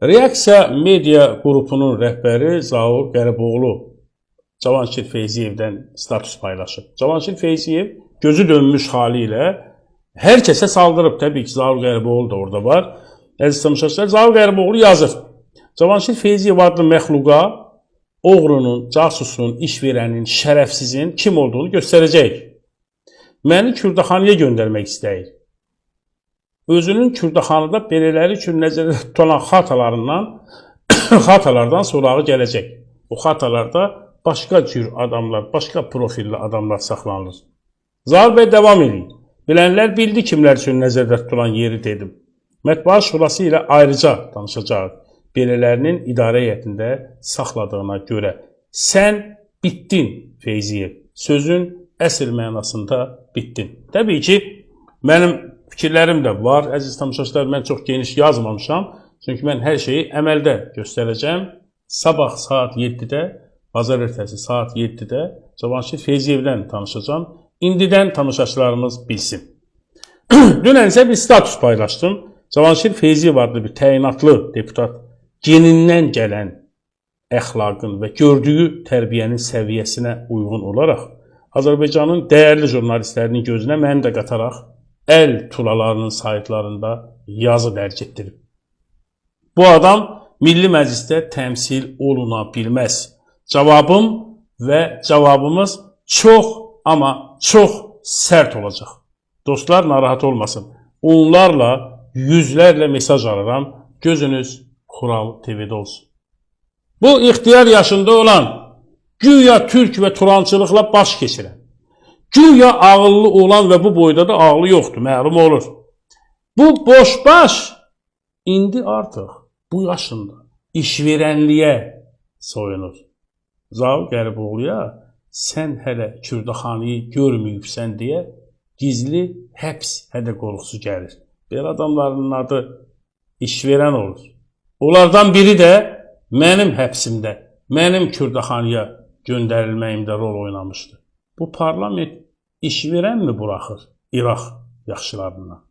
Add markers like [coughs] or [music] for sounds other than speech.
Reaksiya media qrupunun rəhbəri Zaur Qəriboğlu Cavanşir Feyziyevdən status paylaşıb. Cavanşir Feyziyev gözü dönmüş hali ilə hər kəsə saldırıb. Təbii ki, Zaur Qəriboğlu da orada var. Əziz tamaşaçılar, Zaur Qəriboğlu yazır. Cavanşir Feyziyev adlı məxluqa oğrunun, casusun, işverənin, şərəfsizin kim olduğunu göstərəcək. Məni Kürdaxanıya göndərmək istəyir. Özünün Kürdaxanıda belələri üçün nəzərdə tutulan xatalarından, [coughs] xatalardan sorağı gələcək. O xatalarda başqa cür adamlar, başqa profilli adamlar saxlanılır. Zahir bəy davam edir. Bilənlər bildi kimlər üçün nəzərdə tutulan yeri dedim. Mətbuat şurası ilə ayrıca danışacağıq. Belələrinin idarə heyətində saxladığına görə sən bitdin Feyziyev. Sözün əsl mənasında bitdin. Təbii ki, mənim fikirlərim də var. Əziz tamaşaçılar, mən çox geniş yazmamışam. Çünki mən hər şeyi əməldə göstərəcəm. Sabah saat 7-də, bazar saat 7-də Cavanşir Feyziyevlə tanışacağam. İndidən tamaşaçılarımız bilsin. [clears throat] Dünən isə bir status paylaşdım. Cavanşir Feyziyev adlı bir təyinatlı deputat genindən gələn əxlaqın və gördüyü tərbiyənin səviyyəsinə uyğun olaraq Azərbaycanın dəyərli jurnalistlərinin gözünə məni də qataraq əl tulalarının saytlarında yazı dərc etdirib. Bu adam Milli Məclisdə təmsil oluna bilməz. Cavabım və cavabımız çox amma çox sərt olacaq. Dostlar narahat olmasın. Onlarla yüzlərlə mesaj alıram. Gözünüz Kural TV'de olsun. Bu ihtiyar yaşında olan güya Türk və Turançılıqla baş keçirən, güya ağıllı olan və bu boyda da ağlı yoxdur, məlum olur. Bu boşbaş indi artıq bu yaşında işverənliyə soyunur. Zal Qəriboğluya sən hələ Kürdaxanıyı görməyibsən deyə gizli həbs hədə qorxusu gəlir. Belə adamların adı işverən olur. Onlardan biri də mənim həbsimdə, mənim Kürdaxanıya göndərilməyimdə rol oynamışdı. Bu parlament işverənmi buraxır İraq yaxşılarına?